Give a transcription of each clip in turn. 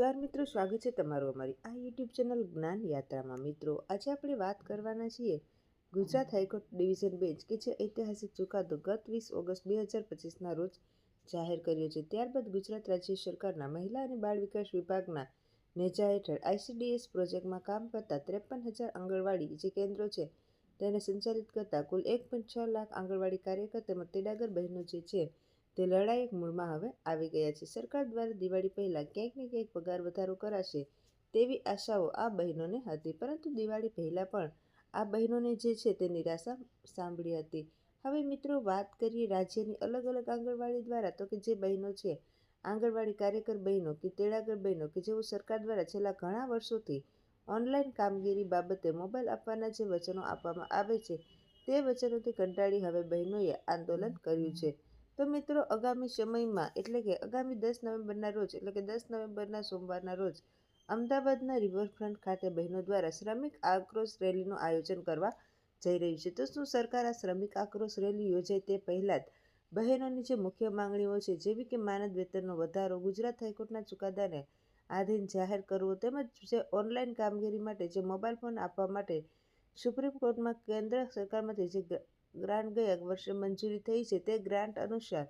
નમસ્કાર મિત્રો, સ્વાગત છે તમારું અમારી આ યુટ્યુબ ચેનલ જ્ઞાન યાત્રામાં. મિત્રો, આજે આપણે વાત કરવાના છીએ ગુજરાત હાઈકોર્ટ ડિવિઝન બેન્ચ કે જે ઐતિહાસિક ચુકાદો ગત વીસ ઓગસ્ટ બે હજાર પચીસના રોજ જાહેર કર્યો છે. ત્યારબાદ ગુજરાત રાજ્ય સરકારના મહિલા અને બાળ વિકાસ વિભાગના નેજા હેઠળ આઈસીડીએસ પ્રોજેક્ટમાં કામ કરતા ત્રેપન હજાર આંગણવાડી જે કેન્દ્રો છે તેને સંચાલિત કરતા કુલ એક પોઈન્ટ છ લાખ આંગણવાડી કાર્યકર તેમજ તેડાગર બહેનો જે છે તે લડાયક મૂળમાં હવે આવી ગયા છે. સરકાર દ્વારા દિવાળી પહેલાં ક્યાંક ને ક્યાંક પગાર વધારો કરાશે તેવી આશાઓ આ બહેનોને હતી. પરંતુ દિવાળી પહેલાં પણ આ બહેનોને જે છે તે નિરાશા સાંભળી હતી. હવે મિત્રો, વાત કરીએ રાજ્યની અલગ અલગ આંગણવાડી દ્વારા, તો કે જે બહેનો છે, આંગણવાડી કાર્યકર બહેનો કે તેડાગર બહેનો કે જેઓ સરકાર દ્વારા છેલ્લા ઘણા વર્ષોથી ઓનલાઈન કામગીરી બાબતે મોબાઈલ આપવાના જે વચનો આપવામાં આવે છે, તે વચનોથી કંટાળી હવે બહેનોએ આંદોલન કર્યું છે. તો મિત્રો આગામી સમયમાં, એટલે કે આગામી દસ નવેમ્બરના રોજ, એટલે કે દસ નવેમ્બરના સોમવારના રોજ, અમદાવાદના રિવરફ્રન્ટ ખાતે બહેનો દ્વારા શ્રમિક આક્રોશ રેલીનું આયોજન કરવા જઈ રહ્યું છે. તો શું સરકાર આ શ્રમિક આક્રોશ રેલી યોજાય તે પહેલાં જ બહેનોની જે મુખ્ય માંગણીઓ છે, જેવી કે માનદ વેતનનો વધારો, ગુજરાત હાઈકોર્ટના ચુકાદાને આધીન જાહેર કરવો, તેમજ જે ઓનલાઈન કામગીરી માટે, જે મોબાઈલ ફોન આપવા માટે સુપ્રીમ કોર્ટમાં કેન્દ્ર સરકારમાંથી જે ગ્રાન્ટ ગયા વર્ષે મંજૂરી થઈ છે, તે ગ્રાન્ટ અનુસાર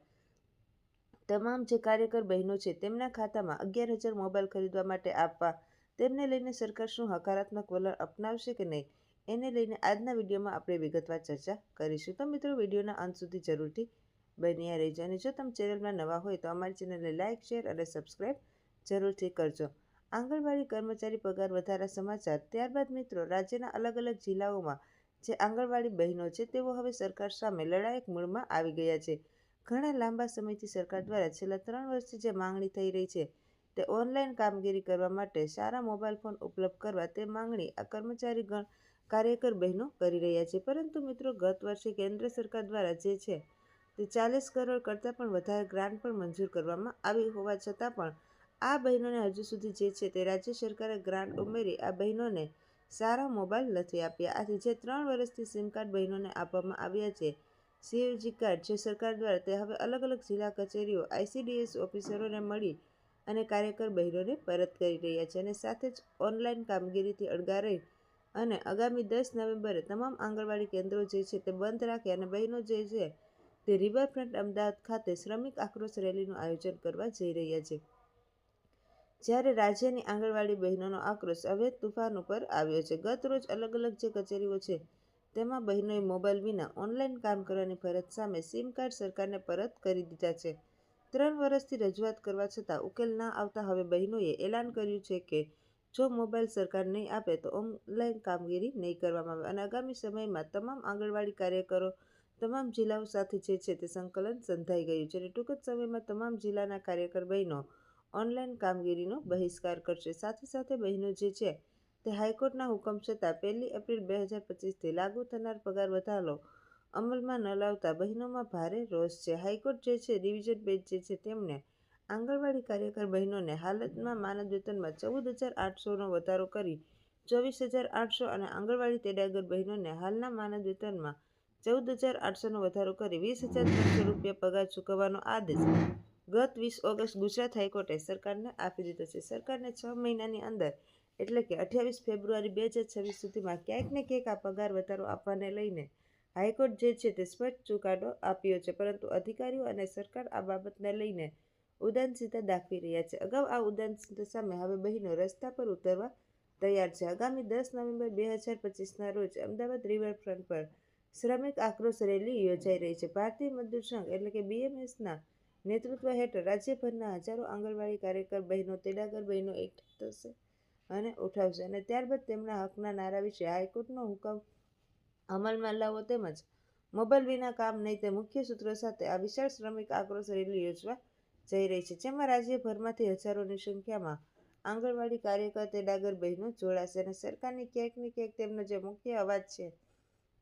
તમામ જે કાર્યકર બહેનો છે, તેમના ખાતામાં અગિયાર હજાર મોબાઈલ ખરીદવા માટે આપવા, તેમને લઈને સરકાર શું હકારાત્મક વલણ અપનાવશે કે નહીં, એને લઈને આજના વિડીયોમાં આપણે વિગતવાર ચર્ચા કરીશું. તો મિત્રો, વિડીયોના અંત સુધી જરૂરથી બન્યા રહેજો અને જો તમે ચેનલમાં નવા હોય તો અમારી ચેનલને લાઇક શેર અને સબસ્ક્રાઈબ જરૂરથી કરજો. આંગણવાડી કર્મચારી પગાર વધારા સમાચાર, ત્યારબાદ મિત્રો, રાજ્યના અલગ અલગ જિલ્લાઓમાં જે આંગણવાડી બહેનો છે, તેઓ હવે સરકાર સામે લડાયક મૂળમાં આવી ગયા છે. ઘણા લાંબા સમયથી સરકાર દ્વારા છેલ્લા ત્રણ વર્ષથી જે માંગણી થઈ રહી છે, તે ઓનલાઈન કામગીરી કરવા માટે સારા મોબાઈલ ફોન ઉપલબ્ધ કરવા તે માંગણી આ કર્મચારી ગણ કાર્યકર બહેનો કરી રહ્યા છે. પરંતુ મિત્રો, ગત વર્ષે કેન્દ્ર સરકાર દ્વારા જે છે, તે ચાલીસ કરોડ કરતાં પણ વધારે ગ્રાન્ટ પણ મંજૂર કરવામાં આવી હોવા છતાં પણ આ બહેનોને હજુ સુધી જે છે, તે રાજ્ય સરકારે ગ્રાન્ટ ઉમેરી આ બહેનોને સારા મોબાઈલ નથી આપ્યા. આથી જે ત્રણ વર્ષથી સિમ કાર્ડ બહેનોને આપવામાં આવ્યા છે સીએજી કાર્ડ, જે સરકાર દ્વારા તે હવે અલગ અલગ જિલ્લા કચેરીઓ આઈસીડીએસ ઓફિસરોને મળી અને કાર્યકર બહેનોને પરત કરી રહ્યા છે અને સાથે જ ઓનલાઈન કામગીરીથી અળગા રહી અને આગામી દસ નવેમ્બરે તમામ આંગણવાડી કેન્દ્રો જે છે તે બંધ રાખે અને બહેનો જે છે તે રિવરફ્રન્ટ અમદાવાદ ખાતે શ્રમિક આક્રોશ રેલીનું આયોજન કરવા જઈ રહ્યા છે. જ્યારે રાજ્યની આંગણવાડી બહેનોનો આક્રોશ હવે તુફાન ઉપર આવ્યો છે. ગત રોજ અલગ અલગ જે કચેરીઓ છે, તેમાં બહેનોએ મોબાઈલ વિના ઓનલાઈન કામ કરવાની ફરજ સામે સિમ કાર્ડ સરકારને પરત કરી દીધા છે. ત્રણ વર્ષથી રજૂઆત કરવા છતાં ઉકેલ ના આવતા હવે બહેનોએ એલાન કર્યું છે કે જો મોબાઈલ સરકાર નહીં આપે તો ઓનલાઈન કામગીરી નહીં કરવામાં આવે. અને આગામી સમયમાં તમામ આંગણવાડી કાર્યકરો, તમામ જિલ્લાઓ સાથે જે છે તે સંકલન સંધાઈ ગયું છે. અને ટૂંક જ સમયમાં તમામ જિલ્લાના કાર્યકર બહેનો ઓનલાઈન કામગીરીનો બહિષ્કાર કરશે. સાથે સાથે બહેનો જે છે, તે હાઈકોર્ટના હુકમ છતાં પહેલી એપ્રિલ બે હજાર પચીસથી લાગુ થનાર પગાર વધારો અમલમાં ન લાવતા બહેનોમાં ભારે રોષ છે. હાઈકોર્ટ જે છે, ડિવિઝન બેન્ચ જે છે તેમણે આંગણવાડી કાર્યકર બહેનોને હાલતમાં માનદ વેતનમાં ચૌદ હજાર આઠસોનો વધારો કરી ચોવીસ હજાર આઠસો અને આંગણવાડી તેડાગર બહેનોને હાલના માનદ વેતનમાં ચૌદ હજાર આઠસોનો વધારો કરી વીસ હજાર ત્રણસો રૂપિયા પગાર ચૂકવવાનો આદેશ ગત વીસ ઓગસ્ટ ગુજરાત હાઈકોર્ટે સરકારને આપી દીધો છે. સરકારને છ મહિનાની અંદર, એટલે કે અઠ્યાવીસ ફેબ્રુઆરી બે હજાર છવ્વીસ સુધીમાં ક્યાંક ને ક્યાંક આ પગાર વધારો આપવાને લઈને હાઈકોર્ટ જે છે તે સ્પષ્ટ ચુકાદો આપ્યો છે. પરંતુ અધિકારીઓ અને સરકાર આ બાબતને લઈને ઉદાસીનતા દાખવી રહ્યા છે. અગાઉ આ ઉદાસીનતા સામે હવે બહેનો રસ્તા પર ઉતરવા તૈયાર છે. આગામી દસ નવેમ્બર બે હજાર પચીસના રોજ અમદાવાદ રિવરફ્રન્ટ પર શ્રમિક આક્રોશ રેલી યોજાઈ રહી છે. ભારતીય મજદૂર સંઘ, એટલે કે બીએમએસના નેતૃત્વ હેઠળ રાજ્યભરના હજારો આંગણવાડી કાર્યકર, બહેનો, તેડાગર બહેનો એકઠા થશે અને ઉઠાવશે અને ત્યારબાદ તેમના હકના નારા વિશે હાઈકોર્ટનો હુકમ અમલમાં લાવવો તેમજ મોબાઈલ વિના કામ નહીં તે મુખ્ય સૂત્રો સાથે આ વિશાળ શ્રમિક આક્રોશ રેલી યોજવા જઈ રહી છે, જેમાં રાજ્યભરમાંથી હજારોની સંખ્યામાં આંગણવાડી કાર્યકર, તેડાગર બહેનો જોડાશે અને સરકારની ક્યાંક ને ક્યાંક તેમનો જે મુખ્ય અવાજ છે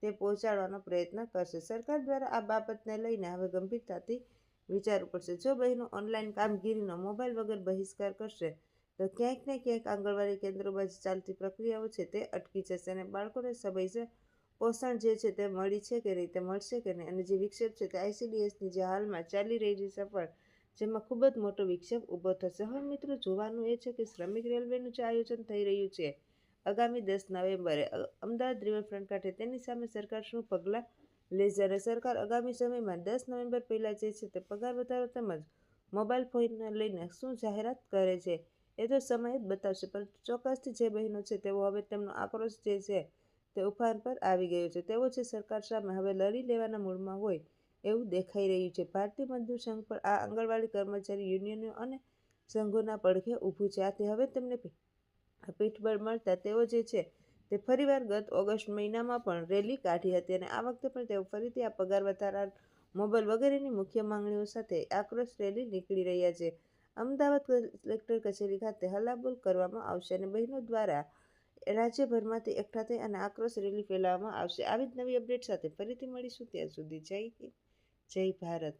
તે પહોંચાડવાનો પ્રયત્ન કરશે. સરકાર દ્વારા આ બાબતને લઈને હવે ગંભીરતાથી વિચારવું પડશે. જો બહેનો ઓનલાઈન કામગીરીનો મોબાઈલ વગર બહિષ્કાર કરશે, તો ક્યાંક ને ક્યાંક આંગણવાડી કેન્દ્રોમાં જે ચાલતી પ્રક્રિયાઓ છે તે અટકી જશે અને બાળકોને સમયસર પોષણ જે છે તે મળી છે કે નહીં તે મળશે કે નહીં? અને જે વિક્ષેપ છે તે આઈસીડીએસની જે હાલમાં ચાલી રહેલી સફળ, જેમાં ખૂબ જ મોટો વિક્ષેપ ઊભો થશે. હવે મિત્રો, જોવાનું એ છે કે શ્રમિક રેલવેનું જે આયોજન થઈ રહ્યું છે, આગામી દસ નવેમ્બરે અમદાવાદ રિવરફ્રન્ટ કાંઠે તેની સામે સરકાર શું પગલાં અને સરકાર આગામી સમયમાં દસ નવેમ્બર પહેલાં જે છે તે પગાર વધારો તેમજ મોબાઈલ ફોનને લઈને શું જાહેરાત કરે છે એ તો સમય જ બતાવશે, પરંતુ ચોક્કસથી જે બહેનો છે તેઓ હવે તેમનો આક્રોશ જે છે તે ઉફાન પર આવી ગયો છે. તેઓ છે સરકાર સામે હવે લડી લેવાના મૂડમાં હોય એવું દેખાઈ રહ્યું છે. ભારતીય મજદૂર સંઘ પર આ આંગણવાડી કર્મચારી યુનિયનો અને સંઘોના પડઘે ઊભું છે. આથી હવે તેમને પીઠબળ મળતા તેઓ જે છે તે ફરીવાર ગત ઓગસ્ટ મહિનામાં પણ રેલી કાઢી હતી અને આ વખતે પણ તેઓ ફરીથી આ પગાર વધારા મોબાઈલ વગેરેની મુખ્ય માંગણીઓ સાથે આક્રોશ રેલી નીકળી રહ્યા છે. અમદાવાદ કલેક્ટર કચેરી ખાતે હલ્લાબોલ કરવામાં આવશે અને બહેનો દ્વારા રાજ્યભરમાંથી એકઠા થઈ અને આક્રોશ રેલી ફેલાવવામાં આવશે. આવી જ નવી અપડેટ સાથે ફરીથી મળીશું ત્યાં સુધી. જય હિન્દ, જય ભારત.